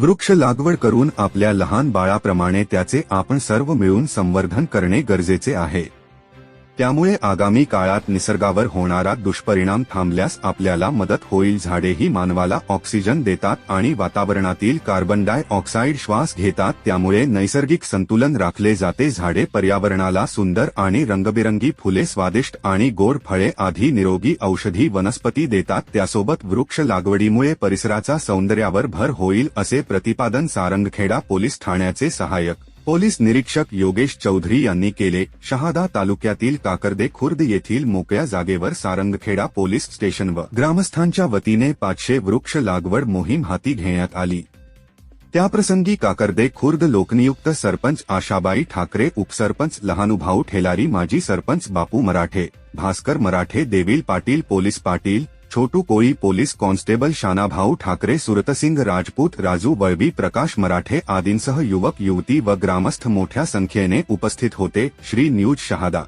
वृक्ष लागवड करून आपल्या लहान बाळाप्रमाणे त्याचे आपण सर्व मिळून संवर्धन करणे गरजेचे आहे. त्यामुळे आगामी काळात निसर्गावर होणारा दुष्परिणाम थांबल्यास आपल्याला मदत होईल. झाडेही मानवाला ऑक्सिजन देतात आणि वातावरणातील कार्बन डाय ऑक्साईड श्वास घेतात. त्यामुळे नैसर्गिक संतुलन राखले जाते. झाडे पर्यावरणाला सुंदर आणि रंगबिरंगी फुले स्वादिष्ट आणि गोड फळे आधी निरोगी औषधी वनस्पती देतात. त्यासोबत वृक्ष लागवडीमुळे परिसराचा सौंदर्यावर भर होईल असे प्रतिपादन सारंगखेडा पोलीस ठाण्याचे सहाय्यक पोलीस निरीक्षक योगेश चौधरी यांनी केले शहादा तालुक्यातील काकर्दे खुर्द येथील मोकळ्या जागेवर सारंगखेडा पोलीस स्टेशन व ग्रामस्थांच्या वतीने पाचशे वृक्ष लागवड मोहीम हाती घेण्यात आली. त्याप्रसंगी काकर्दे खुर्द लोकनियुक्त सरपंच आशाबाई ठाकरे उपसरपंच लहानुभाऊ ठेलारी माजी sarpanch Bapu Marathe Bhaskar Marathe देवील Patil police Patil Chhotu Koli police constable Shanabhau Thackeray Suratsingh Rajput Raju Balbi Prakash Marathe आदींसह युवक युवती व ग्रामस्थ मोठ्या संख्येने उपस्थित होते. श्री न्यूज शहादा